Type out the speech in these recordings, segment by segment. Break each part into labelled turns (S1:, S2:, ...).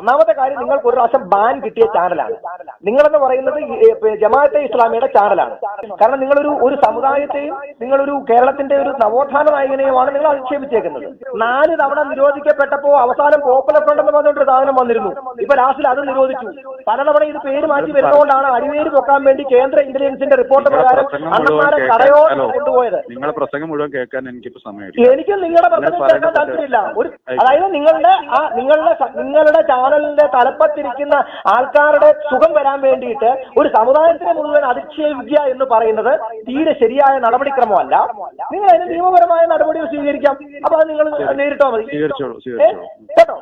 S1: ഒന്നാമത്തെ കാര്യം നിങ്ങൾക്ക് ഒരു പ്രാവശ്യം ബാൻ കിട്ടിയ ചാനലാണ് നിങ്ങളെന്ന് പറയുന്നത് ജമാഅത്തെ ഇസ്ലാമിയുടെ ചാനലാണ് കാരണം നിങ്ങളൊരു ഒരു സമുദായത്തെയും നിങ്ങളൊരു കേരളത്തിന്റെ ഒരു നവോത്ഥാന നായകനെയുമാണ് നിങ്ങൾ അധിക്ഷേപിച്ചേക്കുന്നത് നാല് തവണ നിരോധിക്കപ്പെട്ടപ്പോ അവസാനം പോപ്പുലർ ഫ്രണ്ട് എന്ന് പറഞ്ഞൊരു സാധനം വന്നിരുന്നു. ഇപ്പൊ ലാസ്റ്റിൽ അത് നിരോധിച്ചു. പലതവണ ഇത് പേര് മാറ്റി വരുന്നതുകൊണ്ടാണ് അടിവേര് പൊക്കാൻ വേണ്ടി കേന്ദ്ര ഇന്റലിജൻസിന്റെ റിപ്പോർട്ട് പ്രകാരം അണ്ണന്മാരെ
S2: കേൾക്കാൻ
S1: കൊണ്ടുപോയത്.
S2: നിങ്ങളെ പ്രസംഗം മുഴുവൻ കേൾക്കാൻ എനിക്കിപ്പോ സമയമില്ല.
S1: എനിക്കും നിങ്ങളുടെ പ്രസംഗം കേൾക്കാൻ താല്പര്യമില്ല. ഒരു അതായത് നിങ്ങളുടെ ആ നിങ്ങളുടെ നിങ്ങളുടെ നിങ്ങളുടെ ചാനലിന്റെ തലപ്പത്തിരിക്കുന്ന ആൾക്കാരുടെ സുഖം വരാൻ വേണ്ടിയിട്ട് ഒരു സമുദായത്തിനെ മുഴുവൻ അധിക്ഷേപിക്കുക എന്ന് പറയുന്നത് തീരെ ശരിയായ നടപടിക്രമമല്ല. നിങ്ങൾ അതിന് നിയമപരമായ നടപടികൾ സ്വീകരിക്കാം. അപ്പൊ അത് നിങ്ങൾ നേരിട്ടോ മതി? കേട്ടോ.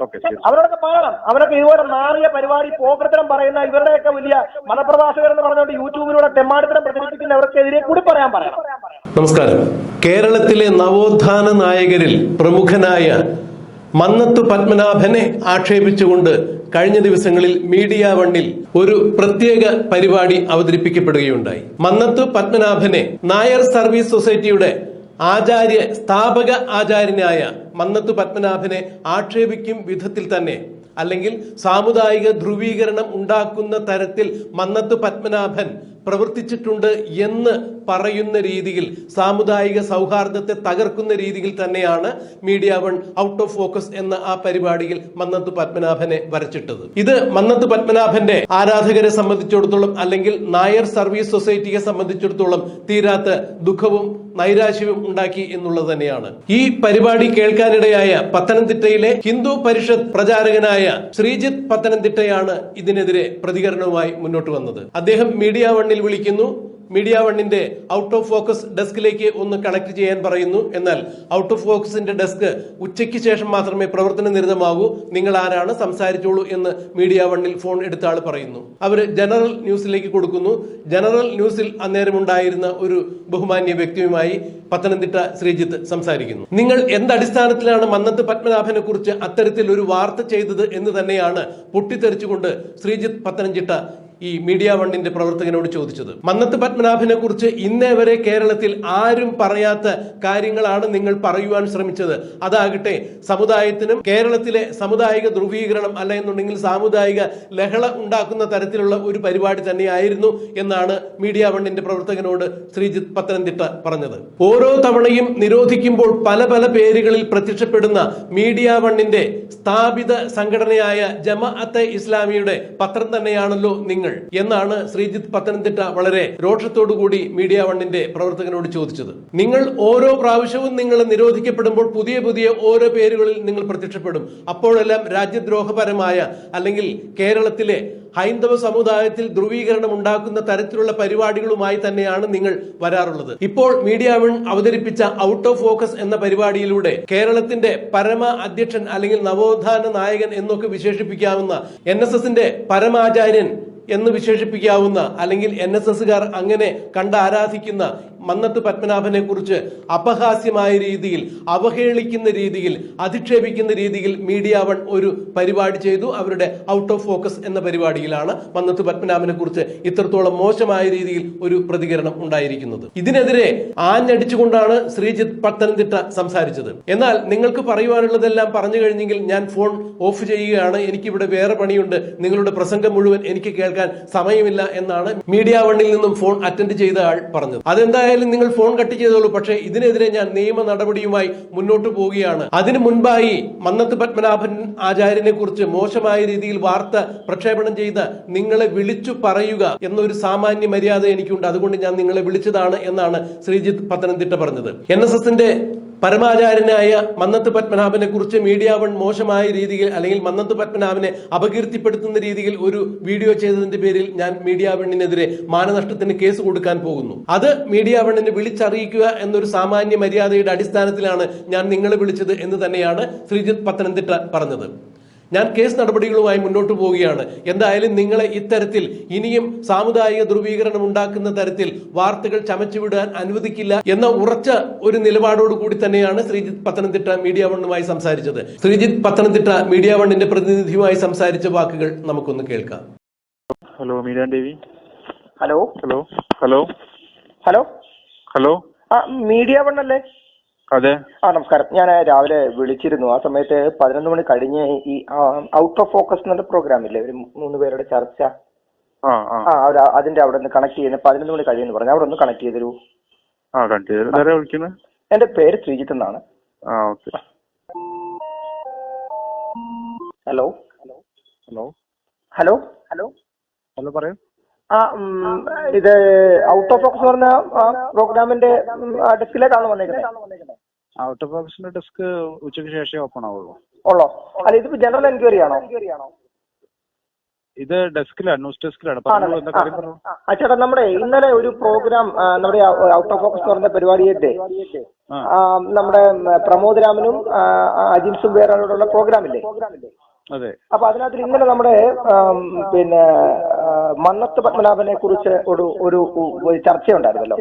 S1: അവരോടൊക്കെ പാടണം അവരൊക്കെ ഇതുപോലെ മാറിയ പരിപാടി പോകൃത്തരം പറയുന്ന ഇവരുടെയൊക്കെ വലിയ മതപ്രഭാഷകർ എന്ന് പറഞ്ഞുകൊണ്ട് യൂട്യൂബിലൂടെ തെമ്മാടിത്തരം പ്രചരിപ്പിക്കുന്നവർക്കെതിരെ കൂടി പറയാൻ പറയണം.
S3: നമസ്കാരം. കേരളത്തിലെ നവോത്ഥാന നായകരിൽ പ്രമുഖനായ മന്നത്തു പത്മനാഭനെ ആക്ഷേപിച്ചുകൊണ്ട് കഴിഞ്ഞ ദിവസങ്ങളിൽ മീഡിയ വണ്ണിൽ ഒരു പ്രത്യേക പരിപാടി അവതരിപ്പിക്കപ്പെടുകയുണ്ടായി. മന്നത്ത് പത്മനാഭനെ നായർ സർവീസ് സൊസൈറ്റിയുടെ ആചാര്യ സ്ഥാപക ആചാര്യനായ മന്നത്ത് പത്മനാഭനെ ആക്ഷേപിക്കും വിധത്തിൽ തന്നെ അല്ലെങ്കിൽ സാമുദായിക ധ്രുവീകരണം ഉണ്ടാക്കുന്ന തരത്തിൽ മന്നത്ത് പത്മനാഭൻ പ്രവർത്തിച്ചിട്ടുണ്ട് എന്ന് പറയുന്ന രീതിയിൽ സാമുദായിക സൗഹാർദ്ദത്തെ തകർക്കുന്ന രീതിയിൽ തന്നെയാണ് Media One Out of Focus എന്ന ആ പരിപാടിയിൽ മന്നത്ത് പത്മനാഭനെ വരച്ചിട്ടത്. ഇത് മന്നത്ത് പത്മനാഭന്റെ ആരാധകരെ സംബന്ധിച്ചിടത്തോളം അല്ലെങ്കിൽ നായർ സർവീസ് സൊസൈറ്റിയെ സംബന്ധിച്ചിടത്തോളം തീരാത്ത ദുഃഖവും നൈരാശ്യവും ഉണ്ടാക്കി എന്നുള്ളത് തന്നെയാണ്. ഈ പരിപാടി കേൾക്കാനിടയായ പത്തനംതിട്ടയിലെ ഹിന്ദു പരിഷത്ത് പ്രചാരകനായ ശ്രീജിത്ത് പത്തനംതിട്ടയാണ് ഇതിനെതിരെ പ്രതികരണവുമായി മുന്നോട്ട് വന്നത്. അദ്ദേഹം മീഡിയ വണ്ണിൽ വിളിക്കുന്നു. മീഡിയ വണ്ണിന്റെ ഔട്ട് ഓഫ് ഫോക്കസ് ഡെസ്കിലേക്ക് ഒന്ന് കണക്ട് ചെയ്യാൻ പറയുന്നു. എന്നാൽ ഔട്ട് ഓഫ് ഫോക്കസിന്റെ ഡെസ്ക് ഉച്ചയ്ക്ക് ശേഷം മാത്രമേ പ്രവർത്തന നിരതമാകൂ. നിങ്ങൾ ആരാണ്? സംസാരിച്ചോളൂ എന്ന് മീഡിയ വണ്ണിൽ ഫോൺ എടുത്ത ആൾ പറയുന്നു. അവർ ജനറൽ ന്യൂസിലേക്ക് കൊടുക്കുന്നു. ജനറൽ ന്യൂസിൽ അന്നേരം ഉണ്ടായിരുന്ന ഒരു ബഹുമാന്യ വ്യക്തിയുമായി പത്തനംതിട്ട ശ്രീജിത്ത് സംസാരിക്കുന്നു. നിങ്ങൾ എന്തടിസ്ഥാനത്തിലാണ് മന്നത്ത് പത്മനാഭനെ കുറിച്ച് അത്തരത്തിൽ ഒരു വാർത്ത ചെയ്തത് എന്ന് തന്നെയാണ് പൊട്ടിത്തെറിച്ചുകൊണ്ട് ശ്രീജിത്ത് പത്തനംതിട്ട ഈ മീഡിയ വണ്ണിന്റെ പ്രവർത്തകനോട് ചോദിച്ചത്. മന്നത്ത് പത്മനാഭനെ കുറിച്ച് ഇന്നേ വരെ കേരളത്തിൽ ആരും പറയാത്ത കാര്യങ്ങളാണ് നിങ്ങൾ പറയുവാൻ ശ്രമിച്ചത്. അതാകട്ടെ സമുദായത്തിനും കേരളത്തിലെ സമുദായിക ധ്രുവീകരണം അല്ല എന്നുണ്ടെങ്കിൽ സാമുദായിക ലഹള ഉണ്ടാക്കുന്ന തരത്തിലുള്ള ഒരു പരിപാടി തന്നെയായിരുന്നു എന്നാണ് മീഡിയ വണ്ണിന്റെ പ്രവർത്തകനോട് ശ്രീജിത്ത് പത്തനംതിട്ട പറഞ്ഞത്. ഓരോ തവണയും നിരോധിക്കുമ്പോൾ പല പല പേരുകളിൽ പ്രത്യക്ഷപ്പെടുന്ന മീഡിയ വണ്ണിന്റെ സ്ഥാപിത സംഘടനയായ ജമാഅത്തെ ഇസ്ലാമിയുടെ പത്രം തന്നെയാണല്ലോ നിങ്ങൾ എന്നാണ് ശ്രീജിത്ത് പത്തനംതിട്ട വളരെ രോഷത്തോടുകൂടി മീഡിയ വണ്ണിന്റെ പ്രവർത്തകനോട് ചോദിച്ചത്. നിങ്ങൾ ഓരോ പ്രാവശ്യവും നിങ്ങൾ നിരോധിക്കപ്പെടുമ്പോൾ പുതിയ പുതിയ ഓരോ പേരുകളിൽ നിങ്ങൾ പ്രത്യക്ഷപ്പെടും. അപ്പോഴെല്ലാം രാജ്യദ്രോഹപരമായ അല്ലെങ്കിൽ കേരളത്തിലെ ഹൈന്ദവ സമുദായത്തിൽ ധ്രുവീകരണം ഉണ്ടാക്കുന്ന തരത്തിലുള്ള പരിപാടികളുമായി തന്നെയാണ് നിങ്ങൾ വരാറുള്ളത്. ഇപ്പോൾ മീഡിയ വൺ അവതരിപ്പിച്ച ഔട്ട് ഓഫ് ഫോക്കസ് എന്ന പരിപാടിയിലൂടെ കേരളത്തിന്റെ പരമ അധ്യക്ഷൻ അല്ലെങ്കിൽ നവോത്ഥാന നായകൻ എന്നൊക്കെ വിശേഷിപ്പിക്കാവുന്ന എൻ പരമാചാര്യൻ എന്ന് വിശേഷിപ്പിക്കാവുന്ന അല്ലെങ്കിൽ എൻ എസ് എസുകാർ അങ്ങനെ കണ്ട് ആരാധിക്കുന്ന മന്നത്ത് പത്മനാഭനെ കുറിച്ച് അപഹാസ്യമായ രീതിയിൽ അവഹേളിക്കുന്ന രീതിയിൽ അധിക്ഷേപിക്കുന്ന രീതിയിൽ മീഡിയ വൺ ഒരു പരിപാടി ചെയ്തു. അവരുടെ ഔട്ട് ഓഫ് ഫോക്കസ് എന്ന പരിപാടിയിലാണ് മന്നത്ത് പത്മനാഭനെ കുറിച്ച് ഇത്രത്തോളം മോശമായ രീതിയിൽ ഒരു പ്രതികരണം ഉണ്ടായിരിക്കുന്നത്. ഇതിനെതിരെ ആഞ്ഞടിച്ചുകൊണ്ടാണ് ശ്രീജിത്ത് പത്തനംതിട്ട സംസാരിച്ചത്. എന്നാൽ നിങ്ങൾക്ക് പറയുവാനുള്ളതെല്ലാം പറഞ്ഞു കഴിഞ്ഞെങ്കിൽ ഞാൻ ഫോൺ ഓഫ് ചെയ്യുകയാണ്. എനിക്കിവിടെ വേറെ പണിയുണ്ട്. നിങ്ങളുടെ പ്രസംഗം മുഴുവൻ എനിക്ക് കേൾക്കാൻ സമയമില്ല എന്നാണ് മീഡിയ വണ്ണിൽ നിന്നും ഫോൺ അറ്റൻഡ് ചെയ്ത ആൾ പറഞ്ഞത്. അതെന്തായാലും നിങ്ങൾ ഫോൺ കട്ട് ചെയ്തോളൂ. പക്ഷേ ഇതിനെതിരെ ഞാൻ നിയമ നടപടിയുമായി മുന്നോട്ട് പോവുകയാണ്. അതിനു മുൻപായി മന്നത്ത് പത്മനാഭൻ ആചാര്യനെ കുറിച്ച് മോശമായ രീതിയിൽ വാർത്ത പ്രക്ഷേപണം ചെയ്ത് നിങ്ങളെ വിളിച്ചു പറയുക എന്നൊരു സാമാന്യ മര്യാദ എനിക്കുണ്ട്. അതുകൊണ്ട് ഞാൻ നിങ്ങളെ വിളിച്ചതാണ് എന്നാണ് ശ്രീജിത്ത് പത്തനംതിട്ട പറഞ്ഞത്. എൻ എസ് എസിന്റെ പരമാചാര്യനായ മന്നത്ത് പത്മനാഭനെ കുറിച്ച് മീഡിയ വൺ മോശമായ രീതിയിൽ അല്ലെങ്കിൽ മന്നത്ത് പത്മനാഭനെ അപകീർത്തിപ്പെടുത്തുന്ന രീതിയിൽ ഒരു വീഡിയോ ചെയ്തതിന്റെ പേരിൽ ഞാൻ മീഡിയ വണ്ണിനെതിരെ മാനനഷ്ടത്തിന് കേസ് കൊടുക്കാൻ പോകുന്നു. അത് മീഡിയ വണ്ണിനെ വിളിച്ചറിയിക്കുക എന്നൊരു സാമാന്യ മര്യാദയുടെ അടിസ്ഥാനത്തിലാണ് ഞാൻ നിങ്ങളെ വിളിച്ചത് എന്ന് തന്നെയാണ് ശ്രീജിത്ത് പത്തനംതിട്ട പറഞ്ഞത്. ഞാൻ കേസ് നടപടികളുമായി മുന്നോട്ട് പോവുകയാണ്. എന്തായാലും നിങ്ങളെ ഇത്തരത്തിൽ ഇനിയും സാമുദായിക ധ്രുവീകരണം ഉണ്ടാക്കുന്ന തരത്തിൽ വാർത്തകൾ ചമച്ചുവിടാൻ അനുവദിക്കില്ല എന്ന ഉറച്ച ഒരു നിലപാടോട് കൂടി തന്നെയാണ് ശ്രീജിത്ത് പത്തനംതിട്ട മീഡിയ വണ്ണുമായി സംസാരിച്ചത്. ശ്രീജിത്ത് പത്തനംതിട്ട മീഡിയ വണ്ണിന്റെ പ്രതിനിധിയുമായി സംസാരിച്ച വാക്കുകൾ നമുക്കൊന്ന് കേൾക്കാം.
S2: Hello Meeran Devi.
S1: Hello?
S2: Hello hello.
S1: Hello?
S2: Hello.
S1: ആ മീഡിയ വൺ അല്ലേ?
S2: അതെ.
S1: ആ നമസ്കാരം. ഞാൻ രാവിലെ വിളിച്ചിരുന്നു. ആ സമയത്ത് പതിനൊന്ന് മണി കഴിഞ്ഞ് ഈ ഔട്ട് ഓഫ് ഫോക്കസ് എന്നുള്ള പ്രോഗ്രാം ഇല്ലേ? ഒരു മൂന്ന് പേരുടെ ചർച്ച.
S2: ആ
S1: അതിന്റെ അവിടെ നിന്ന് കണക്ട് ചെയ്യുന്ന പതിനൊന്ന് മണി കഴിയുന്നു പറഞ്ഞു. അവിടെ ഒന്ന് കണക്ട്
S2: വിളിക്കുന്നത്
S1: എന്റെ പേര് ശ്രീജിത്ത് എന്നാണ്. Hello?
S2: Hello.
S1: Hello? Hello?
S2: Hello പറയൂ.
S1: ആ ഇത് ഔട്ട് ഓഫ് ഫോക്കസ് പറഞ്ഞ പ്രോഗ്രാമിന്റെ ഡെസ്കിലേക്കാണ് വന്നേക്കുന്നത്
S2: ഔട്ട് ഓഫ് ഓഫീസിന്റെ ഡെസ്ക് ഉച്ചയ്ക്ക് ശേഷം ഓപ്പൺ ആവുള്ളൂ.
S1: ഉള്ളോ? അല്ല ഇതിപ്പോ ജനറൽ എൻക്വയറി ആണോ?
S2: ഇത് ഡെസ്കിലാണ് ന്യൂസ് ഡെസ്കിലാണ്.
S1: അച്ഛാ ചേട്ടാ നമ്മുടെ ഇന്നലെ ഒരു പ്രോഗ്രാം നമ്മുടെ ഔട്ട് ഓഫ് ഫോക്കസ് പറഞ്ഞ പരിപാടിയായിട്ട് നമ്മുടെ പ്രമോദ് രാമനും ആ, പ്രോഗ്രാം
S2: അജിൻസും
S1: അപ്പൊ അതിനകത്ത് ഇന്നലെ നമ്മുടെ പിന്നെ മന്നത്ത് പത്മനാഭനെ കുറിച്ച് ഒരു ഒരു ചർച്ചയുണ്ടായിരുന്നല്ലോ.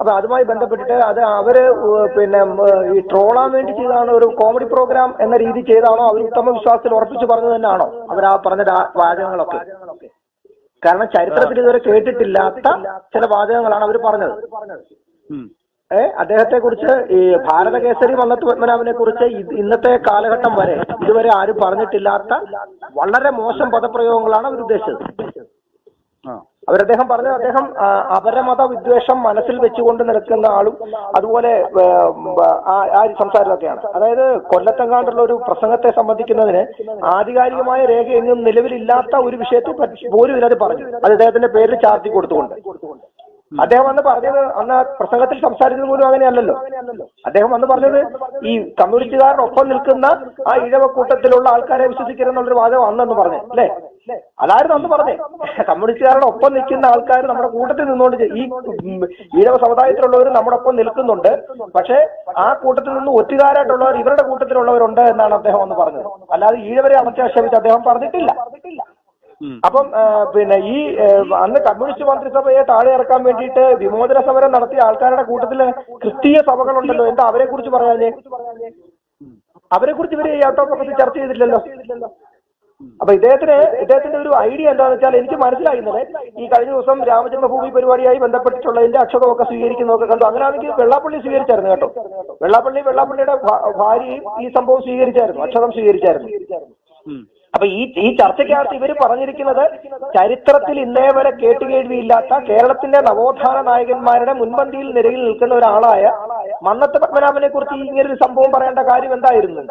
S1: അപ്പൊ അതുമായി ബന്ധപ്പെട്ടിട്ട് അത് അവർ പിന്നെ ഈ ട്രോളാൻ വേണ്ടി ചെയ്താണ് ഒരു കോമഡി പ്രോഗ്രാം എന്ന രീതി ചെയ്താണോ? അവർ ഉത്തമ വിശ്വാസത്തിൽ ഉറപ്പിച്ചു പറഞ്ഞു തന്നെയാണോ? അവർ ആ പറഞ്ഞ വാചകങ്ങളൊക്കെ. കാരണം ചരിത്രത്തിൽ ഇതുവരെ കേട്ടിട്ടില്ലാത്ത ചില വാചകങ്ങളാണ് അവർ പറഞ്ഞത്. അദ്ദേഹത്തെ കുറിച്ച് ഈ ഭാരതകേസരി മന്നത്ത് പത്മനാഭനെ കുറിച്ച് ഇന്നത്തെ കാലഘട്ടം വരെ ഇതുവരെ ആരും പറഞ്ഞിട്ടില്ലാത്ത വളരെ മോശം പദപ്രയോഗങ്ങളാണ് അവർ ഉദ്ദേശിച്ചത് അവരദ്ദേഹം പറഞ്ഞത് അദ്ദേഹം അപരമത വിദ്വേഷം മനസ്സിൽ വെച്ചുകൊണ്ട് നിൽക്കുന്ന ആളും അതുപോലെ ആ സംസാരമൊക്കെയാണ്. അതായത് കൊല്ലത്തെങ്ങാണ്ടുള്ള ഒരു പ്രസംഗത്തെ സംബന്ധിക്കുന്നതിന് ആധികാരികമായ രേഖ എങ്ങും നിലവിലില്ലാത്ത ഒരു വിഷയത്തെ പോലും ഇതിനകത്ത് പറഞ്ഞു. അത് അദ്ദേഹത്തിന്റെ പേരിൽ ചാർത്തി കൊടുത്തുകൊണ്ട്. അദ്ദേഹം അന്ന് പറഞ്ഞത് അന്ന് പ്രസംഗത്തിൽ സംസാരിച്ചത് പോലും അങ്ങനെയല്ലല്ലോ. അദ്ദേഹം അന്ന് പറഞ്ഞത് ഈ കമ്മ്യൂണിസ്റ്റുകാരനൊപ്പം നിൽക്കുന്ന ആ ഇഴവ കൂട്ടത്തിലുള്ള ആൾക്കാരെ വിശ്വസിക്കരുതെന്നുള്ളൊരു വാദം അന്നെന്ന് പറഞ്ഞു അല്ലേ? അതായിരുന്നു അന്ന് പറഞ്ഞേ. കമ്മ്യൂണിസ്റ്റുകാരുടെ ഒപ്പം നിൽക്കുന്ന ആൾക്കാർ നമ്മുടെ കൂട്ടത്തിൽ നിന്നുകൊണ്ട് ഈ ഈഴവ സമുദായത്തിലുള്ളവർ നമ്മുടെ ഒപ്പം നിൽക്കുന്നുണ്ട്. പക്ഷേ ആ കൂട്ടത്തിൽ നിന്ന് ഒറ്റുകാരായിട്ടുള്ളവർ ഇവരുടെ കൂട്ടത്തിലുള്ളവരുണ്ട് എന്നാണ് അദ്ദേഹം അന്ന് പറഞ്ഞത്. അല്ലാതെ ഈഴവരെ അണച്ചാക്ഷേപിച്ച് അദ്ദേഹം പറഞ്ഞിട്ടില്ല. അപ്പം പിന്നെ ഈ അന്ന് കമ്മ്യൂണിസ്റ്റ് മന്ത്രിസഭയെ താഴെ ഇറക്കാൻ വേണ്ടിയിട്ട് വിമോചന സമരം നടത്തിയ ആൾക്കാരുടെ കൂട്ടത്തിൽ ക്രിസ്തീയ സഭകളുണ്ടല്ലോ. എന്താ അവരെ കുറിച്ച് പറയാഞ്ഞേ? അവരെ കുറിച്ച് ഇവർ ഈ ചർച്ച ചെയ്തിട്ടില്ലല്ലോ അപ്പൊ ഇദ്ദേഹത്തിന് ഇദ്ദേഹത്തിന്റെ ഒരു ഐഡിയ എന്താണെന്ന് വെച്ചാൽ എനിക്ക് മനസ്സിലായിരുന്നത് ഈ കഴിഞ്ഞ ദിവസം രാമജന്മഭൂമി പരിപാടിയായി ബന്ധപ്പെട്ടിട്ടുള്ളതിന്റെ അക്ഷതമൊക്കെ സ്വീകരിക്കുന്നതൊക്കെ കണ്ടു. അങ്ങനെയാണെങ്കിൽ വെള്ളാപ്പള്ളി സ്വീകരിച്ചായിരുന്നു കേട്ടോ. വെള്ളാപ്പള്ളി വെള്ളാപ്പള്ളിയുടെ ഭാര്യയും ഈ സംഭവം സ്വീകരിച്ചായിരുന്നു അക്ഷതം സ്വീകരിച്ചായിരുന്നു. അപ്പൊ ഈ ഈ ചർച്ചയ്ക്കകത്ത് ഇവർ പറഞ്ഞിരിക്കുന്നത് ചരിത്രത്തിൽ ഇന്നേ വരെ കേട്ടുകേഴ്വിയില്ലാത്ത കേരളത്തിന്റെ നവോത്ഥാന നായകന്മാരുടെ മുൻപന്തിയിൽ നിരയിൽ നിൽക്കുന്ന ഒരാളായ മന്നത്ത് പത്മനാഭനെ കുറിച്ച് ഇങ്ങനെ ഒരു സംഭവം പറയേണ്ട കാര്യം എന്തായിരുന്നു?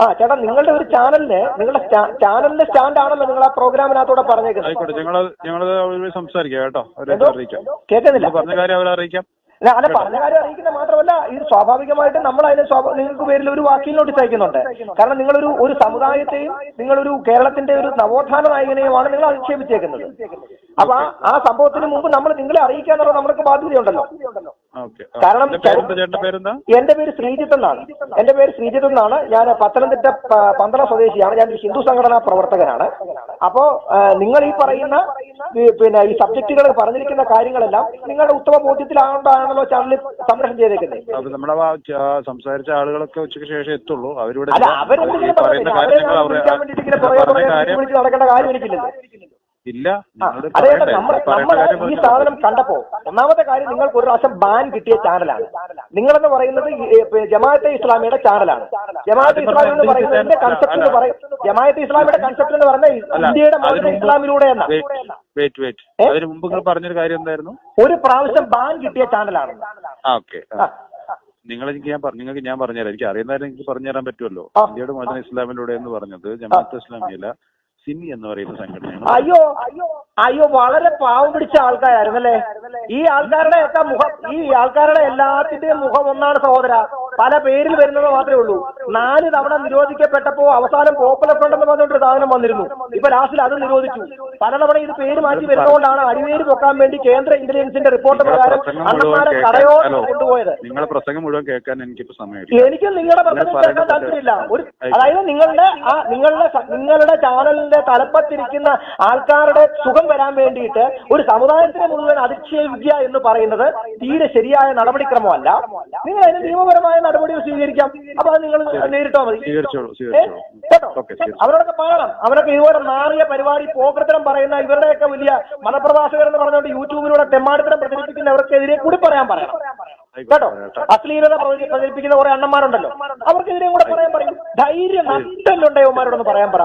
S1: ആ ചേട്ടാ നിങ്ങളുടെ ഒരു ചാനലിന് നിങ്ങളുടെ ചാനലിന്റെ സ്റ്റാൻഡ് ആണല്ലോ നിങ്ങൾ ആ പ്രോഗ്രാമിനകത്തൂടെ പറഞ്ഞേക്കുന്നത്.
S2: കേട്ടോ.
S1: കേൾക്കുന്നില്ല.
S2: പറഞ്ഞ കാര്യം അവരെ അറിയിക്കാം.
S1: അല്ല അങ്ങനെ പറഞ്ഞ കാര്യം അറിയിക്കുന്ന മാത്രമല്ല ഇത് സ്വാഭാവികമായിട്ട് നമ്മൾ അതിനെ നിങ്ങൾക്ക് പേരിൽ ഒരു വാക്കിൽ നോട്ടീസ് അയക്കുന്നുണ്ട് കാരണം നിങ്ങളൊരു ഒരു സമുദായത്തെയും നിങ്ങളൊരു കേരളത്തിന്റെ ഒരു നവോത്ഥാന നായകനെയുമാണ് നിങ്ങൾ അധിക്ഷേപിച്ചേക്കുന്നത്. അപ്പൊ ആ സംഭവത്തിന് മുമ്പ് നമ്മൾ നിങ്ങളെ അറിയിക്കുക എന്നുള്ളത് നമ്മൾക്ക് ബാധ്യതയുണ്ടല്ലോ. കാരണം എന്റെ പേര് ശ്രീജിത്ത് എന്നാണ്. എന്റെ പേര് ശ്രീജിത്ത് എന്നാണ്. ഞാൻ പത്തനംതിട്ട പന്തള സ്വദേശിയാണ്. ഞാൻ ഒരു ഹിന്ദു സംഘടനാ പ്രവർത്തകനാണ്. അപ്പോ നിങ്ങൾ ഈ പറയുന്ന പിന്നെ ഈ സബ്ജക്റ്റുകൾ പറഞ്ഞിരിക്കുന്ന കാര്യങ്ങളെല്ലാം നിങ്ങളുടെ ഉത്തമ ബോധ്യത്തിലാകൊണ്ടാണല്ലോ ചാനലിൽ സംരക്ഷണം ചെയ്തേക്കുന്നത്.
S2: നമ്മുടെ സംസാരിച്ച ആളുകളൊക്കെ ഉച്ചയ്ക്ക് ശേഷം എത്തുള്ളൂ. അവരിവിടെ
S1: നടക്കേണ്ട കാര്യം എനിക്കില്ലല്ലോ.
S2: ഇല്ല.
S1: അതെ നമ്മൾ നമ്മൾ ഈ സാധനം കണ്ടപ്പോ ഒന്നാമത്തെ കാര്യം നിങ്ങൾക്ക് ഒരു പ്രാവശ്യം ബാൻ കിട്ടിയ ചാനലാണ് നിങ്ങളെന്ന് പറയുന്നത് ജമാഅത്തെ ഇസ്ലാമിയുടെ ചാനലാണ് ജമാഅത്തെ ഇസ്ലാമി എന്ന് പറയുന്നത് കൺസെപ്റ്റ് എന്ന് പറയും. ജമാഅത്തെ ഇസ്ലാമിയുടെ കൺസെപ്റ്റ് എന്ന് പറഞ്ഞാൽ ഇന്ത്യയുടെ മോചന ഇസ്ലാമിലൂടെ
S2: വെയിറ്റ് വെയിറ്റ്? അതിന് മുമ്പ് നിങ്ങൾ പറഞ്ഞൊരു കാര്യം എന്തായിരുന്നു?
S1: ഒരു പ്രാവശ്യം ബാൻ കിട്ടിയ ചാനലാണ്
S2: ഓക്കെ. നിങ്ങൾ എനിക്ക് ഞാൻ പറഞ്ഞു നിങ്ങൾക്ക് ഞാൻ പറഞ്ഞുതരാം. എനിക്ക് അറിയുന്നവരെ എനിക്ക് പറഞ്ഞു തരാൻ പറ്റുമല്ലോ. ഇന്ത്യയുടെ മോചന ഇസ്ലാമിലൂടെ എന്ന് പറഞ്ഞത് ജമാഅത്ത് ഇസ്ലാമിയല്ല. സിമി എന്ന് പറയുന്ന സംഘടനയാണ്.
S1: അയ്യോ അയ്യോ വളരെ പാവം പിടിച്ച ആൾക്കാരായിരുന്നല്ലേ? ഈ ആൾക്കാരുടെ ഒക്കെ മുഖം ഈ ആൾക്കാരുടെ എല്ലാത്തിന്റെയും മുഖം ഒന്നാണ് സഹോദര. പല പേരിൽ വരുന്നത് മാത്രമേ ഉള്ളൂ. നാല് തവണ നിരോധിക്കപ്പെട്ടപ്പോ അവസാനം പോപ്പുലർ ഫ്രണ്ട് എന്ന് പറഞ്ഞൊരു സാധനം വന്നിരുന്നു. ഇപ്പൊ ലാസ്റ്റിൽ അത് നിരോധിച്ചു. പലതവണ ഇത് പേര് മാറ്റി വരുന്നതുകൊണ്ടാണ് അടിവേര് പൊക്കാൻ വേണ്ടി കേന്ദ്ര ഇന്റലിജൻസിന്റെ റിപ്പോർട്ട് പ്രകാരം
S2: മുഴുവൻ
S1: അണ്ണന്മാരെ
S2: കേൾക്കാൻ
S1: കടയോട്
S2: ഹലോ
S1: കൊണ്ടുപോയത്.
S2: നിങ്ങളുടെ പ്രസംഗം മുഴുവൻ കേൾക്കാൻ എനിക്കിപ്പോ സമയമില്ല.
S1: എനിക്ക് നിങ്ങളുടെ പ്രസംഗം കേൾക്കാൻ താല്പര്യമില്ല. ഒരു അതായത് നിങ്ങളുടെ ആ നിങ്ങളുടെ നിങ്ങളുടെ ചാനലിന്റെ തലപ്പത്തിരിക്കുന്ന ആൾക്കാരുടെ സുഖം വരാൻ വേണ്ടിയിട്ട് ഒരു സമുദായത്തിനെ മുഴുവൻ അധിക്ഷേപിക്കുക എന്ന് പറയുന്നത് തീരെ ശരിയായ നടപടിക്രമമല്ല. നിങ്ങൾ അതിന് നിയമപരമായ നടപടികൾ സ്വീകരിക്കാം. അപ്പൊ അത് നിങ്ങൾ നേരിട്ടോ മതി? കേട്ടോ? അവരോടൊക്കെ പാടണം അവരൊക്കെ ഇതുപോലെ മാറിയ പരിപാടി പോക്കൃത്തരം പറയുന്ന ഇവരുടെയൊക്കെ വലിയ മതപ്രഭാഷകർ എന്ന് പറഞ്ഞുകൊണ്ട് യൂട്യൂബിലൂടെ തെമ്മാടിത്തരം പ്രചരിപ്പിക്കുന്നവർക്കെതിരെ കൂടി പറയാൻ പറയണം. കേട്ടോ? അശ്ലീലത പ്രചരി- പ്രചരിപ്പിക്കുന്ന കുറെ അണ്ണന്മാരുണ്ടല്ലോ. അവർക്കെതിരെയും കൂടെ പറയാൻ പറയും. ധൈര്യം നഷ്ടല്ലുണ്ടായവന്മാരോടൊന്ന് പറയാൻ പറ.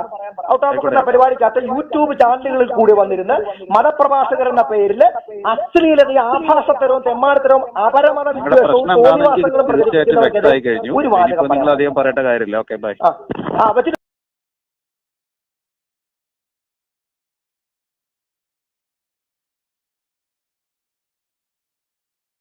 S1: ഔട്ട് ഓഫ് എന്ന പരിപാടിക്കകത്ത് യൂട്യൂബ് ചാനലുകളിൽ കൂടി വന്നിരുന്ന് മതപ്രഭാഷകർ എന്ന പേരിൽ അശ്ലീലതയും ആഭാസത്തരവും തെമ്മാടത്തരവും അപരമത വിദ്വേഷവും ഒരു വാചകം
S2: പറയട്ടെ കാര്യമില്ല. Okay bye.
S1: ആ വെച്ചിട്ട്